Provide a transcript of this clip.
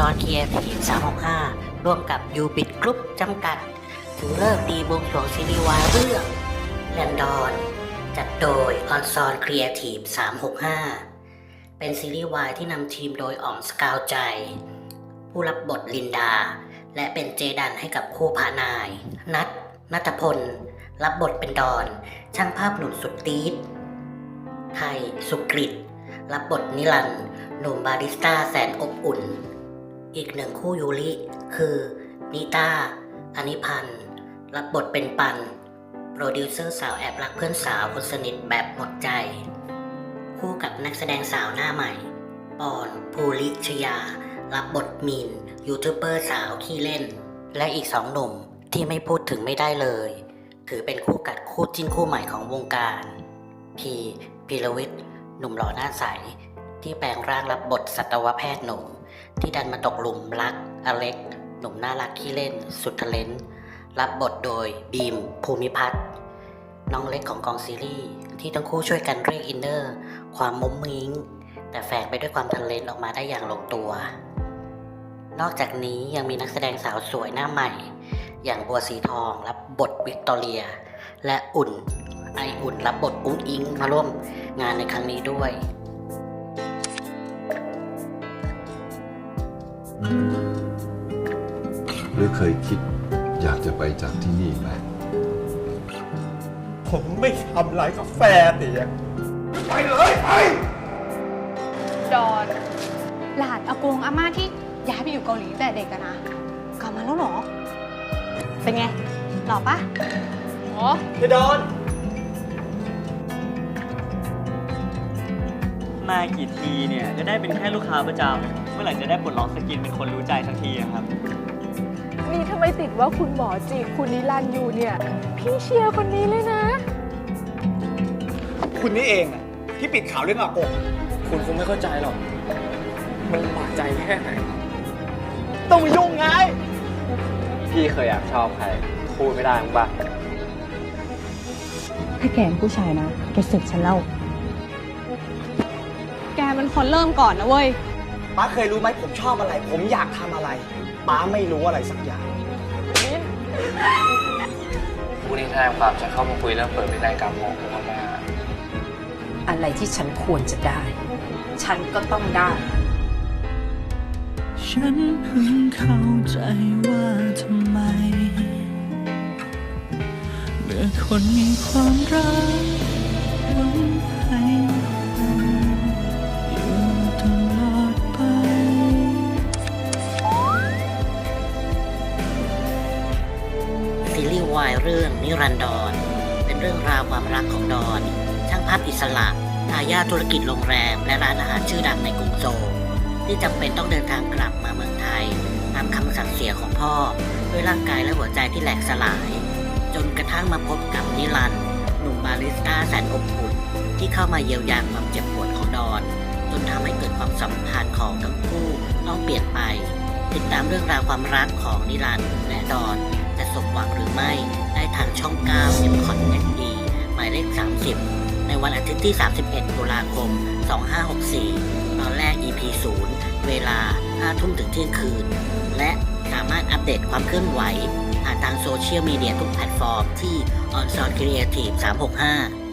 Creative 365 ร่วมกับยูบิ t กรุ๊ปจำกัด ถึงเลิกดีบวงสรวงซีรีส์วายเรื่องแลนดอน จัดโดยออนซอนครีเอทีฟ365 เป็นซีรีส์วายที่นำทีมโดยอ๋อมสกาวใจ ผู้รับบทลินดา และเป็นเจดันให้กับคู่พานาย นัทนัทพล รับบทเป็นดอน ช่างภาพหนุ่มสุดตีดไทย สุกริตรับบทนิรันดร์หนุ่มบาริสต้าแสนอบอุ่น อีกหนึ่งคู่ยูริคือนิต้าอนิพันธ์รับบทเป็นปัน โปรดิวเซอร์สาวแอบรักเพื่อนสาวคนสนิทแบบหมดใจ คู่กับนักแสดงสาวหน้าใหม่ ปอนภูริชยา รับบทมีน ยูทูบเบอร์สาวขี้เล่น และอีกสองหนุ่มที่ไม่พูดถึงไม่ได้เลย ถือเป็นคู่กัดคู่จิ้นคู่ใหม่ของวงการ พีพีรวิทย์หนุ่มหล่อหน้าใส ที่แปลงร่างรับบทสัตวแพทย์หนุ่ม ที่ดันมาตกหลุมรัก อเล็ก หนุ่มน่ารักขี้เล่น สุดทะเลนรับบทโดยบีม ภูมิพัฒน์น้องเล็กของกองซีรีส์ที่ทั้งคู่ช่วยกันเรียกอินเนอร์ ความมุ้งมิ้ง แต่แฝงไปด้วยความทะเลนออกมาได้อย่างลงตัว นอกจากนี้ยังมีนักแสดงสาวสวยหน้าใหม่ อย่างบัวสีทองรับบทวิกตอเรีย และอุ่นไออุ่นรับบทอุ้งอิงมาร่วมงานในครั้งนี้ด้วย หรือเคยคิดอยากจะไปจากที่นี่ไหม ผมไม่ทำร้ายกาแฟเตียดอน หลานอากงอาม่าที่ย้ายไปอยู่เกาหลีตั้งแต่เด็กอะนะ กลับมาแล้วเหรอ เป็นไง หล่อปะโอ้พี่ดอน มากี่ทีเนี่ยจะได้เป็นแค่ลูกค้าประจำเมื่อไหร่จะได้ปลดล็อกสกินเป็นคนรู้ใจสักทีอะครับ นี่ถ้าไม่ติดว่าคุณหมอจีบคุณนิรันดร์อยู่เนี่ย พี่เชียร์คนนี้เลยนะ คุณนี่เองอะที่ปิดข่าวเรื่องอากงคุณคงไม่เข้าใจหรอก มันลำบากใจแค่ไหน ต้องมายุ่งไง พี่เคยแอบชอบใครพูดไม่ได้มั้งปะถ้าแกเป็นผู้ชายนะ แกสึกฉันเล่า แกเป็นคนเริ่มก่อนนะเว้ย ป้าเคยรู้ไหมผมชอบอะไร ผมอยากทำอะไร ป้าไม่รู้อะไรสักอย่างผู้นี้แสดงความจะเข้ามาคุยเรื่องเปิดเป็นรายการมองคุณแม่อะไรที่ฉันควรจะได้ ฉันก็ต้องได้ ฉันเพิ่งเข้าใจว่าทำไม เมื่อคนมีความรักหวัง รีส์วายเรื่องนิรันดร เป็นเรื่องราวความรักของดอนช่างภาพอิสระทายาทธุรกิจโรงแรม และร้านอาหารชื่อดังในกรุงโซลที่จำเป็นต้องเดินทางกลับมาเมืองไทยตามคำสั่งเสียของพ่อ ด้วยร่างกายและหัวใจที่แหลกสลาย จนกระทั่งมาพบกับนิรันหนุ่มบาริสต้าแสนอบอุ่นที่เข้ามาเยียวยาความเจ็บปวดของดอน จนทำให้เกิดความสัมพันธ์ของทั้งคู่ต้องเปลี่ยนไป ติดตามเรื่องราวความรักของนิรันดร์และดอนจะสมหวังหรือไม่ได้ทางช่อง9 m c o t HD หมายเลข 30 ในวันอาทิตย์ที่ 31 ตุลาคม 2564 ตอนแรก EP 0 เวลา 5 ทุ่มถึงเที่ยงคืน และสามารถอัปเดตความเคลื่อนไหวผ่านทางโซเชียลมีเดียทุกแพลตฟอร์มที่ On s o n Creative 365